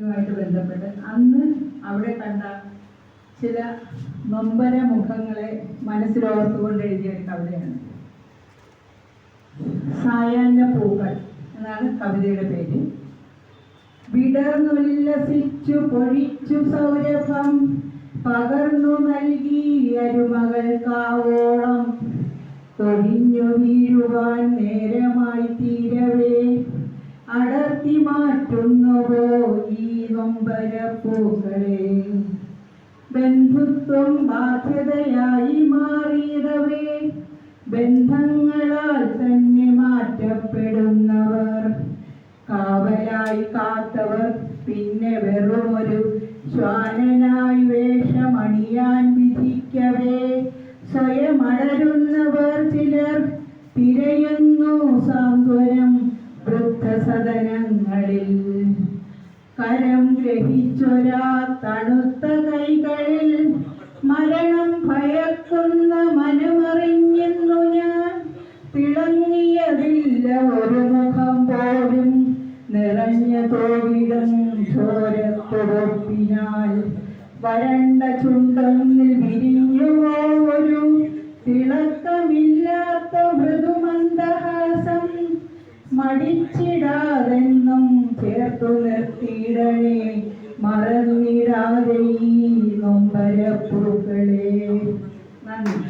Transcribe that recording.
ുമായിട്ട് ബന്ധപ്പെട്ട്. അന്ന് അവിടെ കണ്ട ചില നൊമ്പര മുഖങ്ങളെ മനസ്സിലോർത്തുകൊണ്ട് എഴുതിയ ഒരു കവിതയാണ്. സായാഹ്ന പൂക്കൾ എന്നാണ് കവിതയുടെ പേര്. വിടർന്നുല്ലസിച്ചു പൊഴിച്ചു സൗരഭം പകർന്നു നൽകി അരുമകൾക്കാവോളം കൊഴിഞ്ഞു വീഴുവാൻ നേരമായി തീരവേ. അടർത്തി മാറ്റുന്നുവോ ഈ നൊമ്പരപ്പൂക്കളെ ബന്ധുത്വം ബാധ്യതയായി മാറിയതവേ. ബന്ധങ്ങളാൽ തന്നെ മാറ്റപ്പെടുന്നവർ. കാവലായി കാത്തവർ പിന്നെ വെറുമൊരു ശ്വാനനായി വേഷമണിയാൻ വിധിക്കവേ. സ്വയം അടരുന്നവർ ചിലർ തിരയുന്നു സാന്ത്വനം. വൃദ്ധസദനങ്ങളിൽ കരം ഗ്രഹിച്ചൊരാ തണുത്ത കൈകളിൽ മരണം ഭയക്കുന്ന മനമറിഞ്ഞെന്നു ഞാൻ. തിളങ്ങിയതില്ല ഒരു മുഖം പോലും. നിറഞ്ഞ തോവിടം ചോരത്തൊടുപ്പിനാൽ വരണ്ട ചുണ്ടങ്ങിൽ വിരിഞ്ഞുവോ ഒരു തിളക്കമില്ലാത്ത മടിച്ചിടാതെന്നും ചേർത്തു നിർത്തിയിടണേ. മറന്നിടാതെ ഈ നൊമ്പരപ്പൂക്കളെ. നന്ദി.